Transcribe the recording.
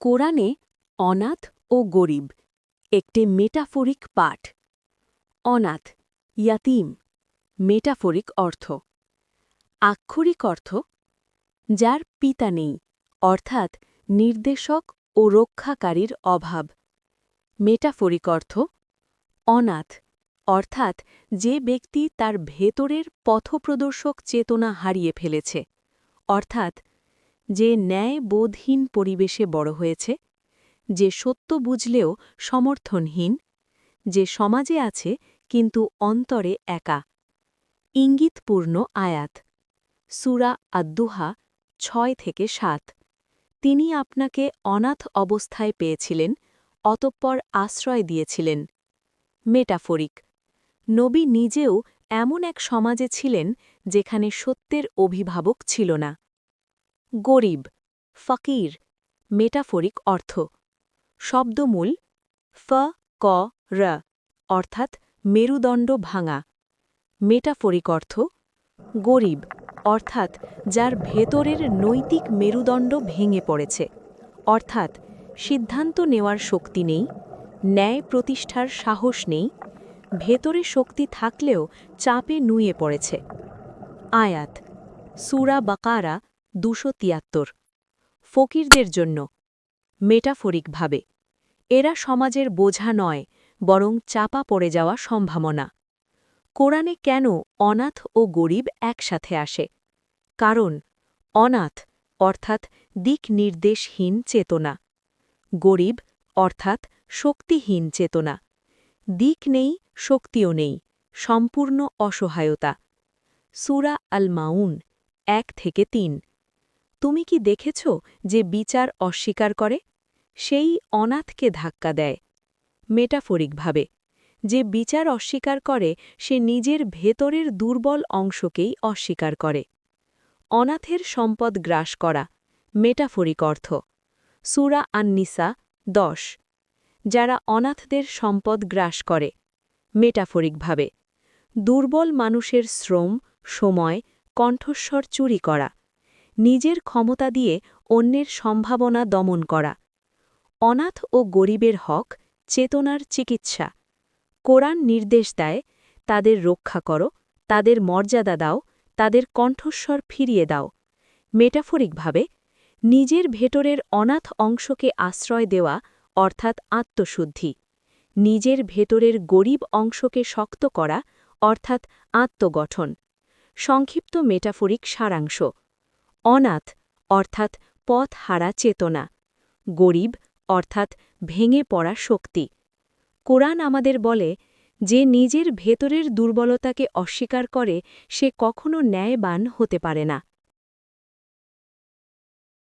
কোরআনে অনাথ ও গরিব, একটি মেটাফোরিক পাঠ। অনাথ, ইয়াতিম, মেটাফোরিক অর্থ। আক্ষরিক অর্থ, যার পিতা নেই, অর্থাৎ নির্দেশক ও রক্ষাকারীর অভাব। মেটাফোরিক অর্থ, অনাথ, অর্থাৎ যে ব্যক্তি তার ভেতরের পথপ্রদর্শক চেতনা হারিয়ে ফেলেছে, অর্থাৎ যে ন্যায় বোধহীন পরিবেশে বড় হয়েছে, যে সত্য বুঝলেও সমর্থনহীন, যে সমাজে আছে কিন্তু অন্তরে একা। ইঙ্গিতপূর্ণ আয়াত, সুরা আদ্দুহা, ছয় থেকে সাত। তিনি আপনাকে অনাথ অবস্থায় পেয়েছিলেন, অতঃপর আশ্রয় দিয়েছিলেন। মেটাফরিক, নবী নিজেও এমন এক সমাজে ছিলেন, যেখানে সত্যের অভিভাবক ছিল না। গরিব, ফকির, মেটাফরিক অর্থ। শব্দমূল, ফ, ক, র, অর্থাৎ মেরুদণ্ড ভাঙা। মেটাফরিক অর্থ, গরিব, অর্থাৎ যার ভেতরের নৈতিক মেরুদণ্ড ভেঙে পড়েছে। অর্থাৎ সিদ্ধান্ত নেওয়ার শক্তি নেই, ন্যায় প্রতিষ্ঠার সাহস নেই, ভেতরে শক্তি থাকলেও চাপে নুয়ে পড়েছে। আয়াত, সুরা বাকারা দুশো তিয়াত্তর। ফকিরদের জন্য। মেটাফরিকভাবে, এরা সমাজের বোঝা নয়, বরং চাপা পড়ে যাওয়া সম্ভাবনা। কোরআনে কেন অনাথ ও গরিব একসাথে আসে? কারণ, অনাথ অর্থাৎ দিক নির্দেশহীন চেতনা। গরিব অর্থাৎ শক্তিহীন চেতনা। দিক নেই, শক্তিও নেই, সম্পূর্ণ অসহায়তা। সুরা আল মাউন এক থেকে তিন। তুমি কি দেখেছ যে বিচার অস্বীকার করে? সেই অনাথকে ধাক্কা দেয়। মেটাফরিকভাবে, যে বিচার অস্বীকার করে, সে নিজের ভেতরের দুর্বল অংশকেই অস্বীকার করে। অনাথের সম্পদ গ্রাস করা, মেটাফরিক অর্থ। সুরা আন্নিসা, দশ। যারা অনাথদের সম্পদ গ্রাস করে, মেটাফরিকভাবে। দুর্বল মানুষের শ্রম, সময়, কণ্ঠস্বর চুরি করা। নিজের ক্ষমতা দিয়ে অন্যের সম্ভাবনা দমন করা। অনাথ ও গরিবের হক, চেতনার চিকিৎসা। কোরআন নির্দেশ দেয়, তাদের রক্ষা করো, তাদের মর্যাদা দাও, তাদের কণ্ঠস্বর ফিরিয়ে দাও। মেটাফরিকভাবে, নিজের ভেতরের অনাথ অংশকে আশ্রয় দেওয়া, অর্থাৎ আত্মশুদ্ধি। নিজের ভেতরের গরিব অংশকে শক্ত করা, অর্থাৎ আত্মগঠন। সংক্ষিপ্ত মেটাফরিক সারাংশ। অনাথ, অর্থাৎ পথ হারা চেতনা। গরিব, অর্থাৎ ভেঙে পড়া শক্তি। কোরআন আমাদের বলে, যে নিজের ভেতরের দুর্বলতাকে অস্বীকার করে, সে কখনো ন্যায়বান হতে পারে না।